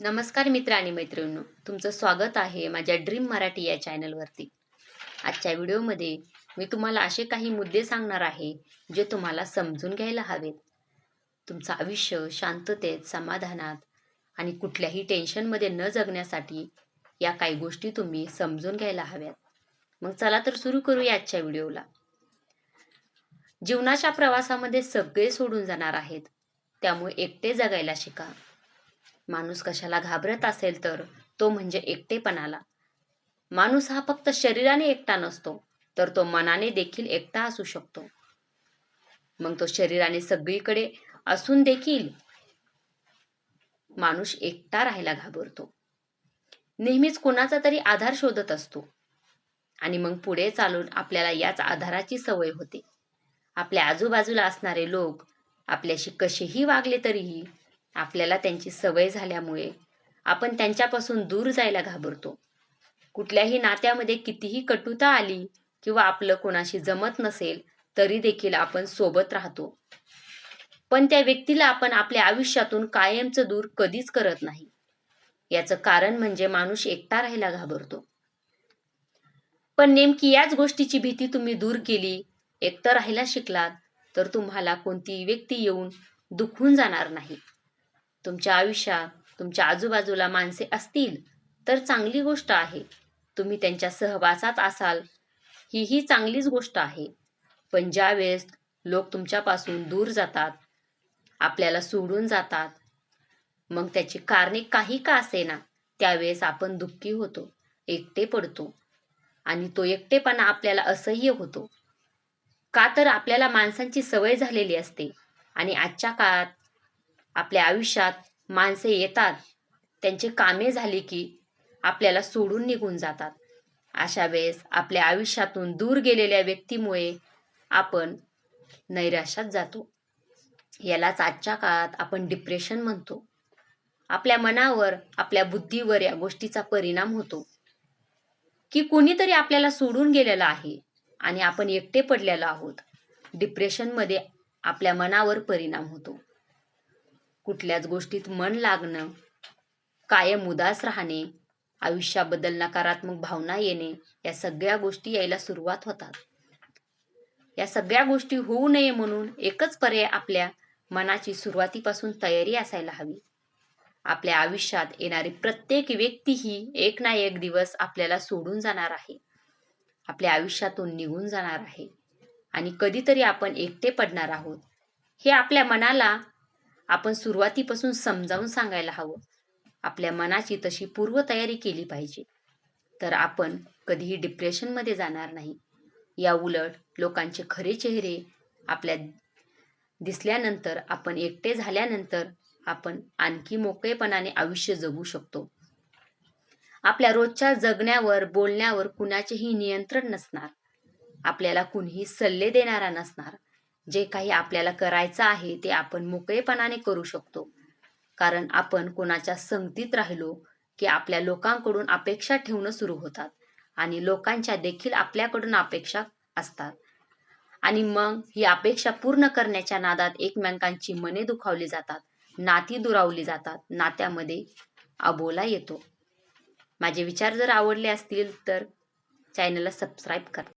नमस्कार मित्र आणि मैत्रिणींनो तुमचं स्वागत आहे माझ्या ड्रीम मराठी या चॅनलवरती आजच्या व्हिडिओमध्ये मी तुम्हाला असे काही मुद्दे सांगणार आहे जे तुम्हाला समजून घ्यायला हवेत. तुमचं आयुष्य शांततेत समाधानात आणि कुठल्याही टेन्शनमध्ये न जगण्यासाठी या काही गोष्टी तुम्ही समजून घ्यायला हव्यात. मग चला तर सुरू करूया आजच्या व्हिडिओला जीवनाच्या प्रवासामध्ये सगळे सोडून जाणार आहेत त्यामुळे एकटे जगायला शिका. माणूस कशाला घाबरत असेल तर तो म्हणजे एकटेपणाला. माणूस हा फक्त शरीराने एकटा नसतो तर तो मनाने देखील एकटा असू शकतो. मग तो शरीराने सगळीकडे असून देखील माणूस एकटा राहायला घाबरतो. नेहमीच कोणाचा तरी आधार शोधत असतो. आणि मग पुढे चालून आपल्याला याच आधाराची सवय होते. आपल्या आजूबाजूला असणारे लोक आपल्याशी कसेही वागले तरीही आपल्याला त्यांची सवय झाल्यामुळे आपण त्यांच्यापासून दूर जायला घाबरतो. कुठल्याही नात्यामध्ये कितीही कटुता आली किंवा आपलं कोणाशी जमत नसेल तरी देखील आपण सोबत राहतो. पण त्या व्यक्तीला आपण आपल्या आयुष्यातून कायमचं दूर कधीच करत नाही. याचं कारण म्हणजे माणूस एकटा राहायला घाबरतो. पण नेमकी याच गोष्टीची भीती तुम्ही दूर केली एकटं राहायला शिकलात तर तुम्हाला कोणतीही व्यक्ती येऊन दुखून जाणार नाही. तुमच्या आयुष्यात तुमच्या आजूबाजूला माणसे असतील तर चांगली गोष्ट आहे. तुम्ही त्यांच्या सहवासात असाल ही ही चांगलीच गोष्ट आहे. पण ज्या वेळेस लोक तुमच्यापासून दूर जातात आपल्याला सोडून जातात मग त्याची कारणे काही का असेना त्यावेळेस आपण दुःखी होतो एकटे पडतो. आणि तो एकटेपणा आपल्याला असह्य होतो. का तर आपल्याला माणसांची सवय झालेली असते आणि आजच्या काळात आपल्या आयुष्यात माणसे येतात. त्यांची कामे झाली की आपल्याला सोडून निघून जातात. अशा वेळेस आपल्या आयुष्यातून दूर गेलेल्या व्यक्तीमुळे आपण नैराश्यात जातो. यालाच आजच्या काळात आपण डिप्रेशन म्हणतो. आपल्या मनावर आपल्या बुद्धीवर या गोष्टीचा परिणाम होतो. की कोणीतरी आपल्याला सोडून गेलेलं आहे आणि आपण एकटे पडलेलो आहोत. डिप्रेशनमध्ये आपल्या मनावर परिणाम होतो. कुठल्याच गोष्टीत मन लागणं कायम उदास राहणे आयुष्याबद्दल नकारात्मक भावना येणे या सगळ्या गोष्टी यायला सुरुवात होतात. या सगळ्या गोष्टी होऊ नये म्हणून एकच पर्याय आपल्या मनाची सुरुवातीपासून तयारी असायला हवी. आपल्या आयुष्यात येणारी प्रत्येक व्यक्ती ही एक ना एक दिवस आपल्याला सोडून जाणार आहे. आपल्या आयुष्यातून निघून जाणार आहे. आणि कधीतरी आपण एकटे पडणार आहोत. हे आपल्या मनाला आपण सुरुवातीपासून समजावून सांगायला हवं. आपल्या मनाची तशी पूर्वतयारी केली पाहिजे. तर आपण कधीही डिप्रेशनमध्ये जाणार नाही. या उलट लोकांचे खरे चेहरे आपल्या दिसल्यानंतर आपण एकटे झाल्यानंतर आपण आणखी मोकळेपणाने आयुष्य जगू शकतो. आपल्या रोजच्या जगण्यावर बोलण्यावर कुणाचेही नियंत्रण नसणार. आपल्याला कुणीही सल्ले देणारा नसणार. जे काही आपल्याला करायचं आहे ते आपण मोकळेपणाने करू शकतो. कारण आपण कोणाच्या संगतीत राहिलो की आपल्या लोकांकडून अपेक्षा ठेवणं सुरू होतात आणि लोकांच्या देखील आपल्याकडून अपेक्षा असतात. आणि मग ही अपेक्षा पूर्ण करण्याच्या नादात एकमेकांची मने दुखावली जातात नाती दुरावली जातात नात्यामध्ये अबोला येतो. माझे विचार जर आवडले असतील तर चॅनलला सबस्क्राईब करा.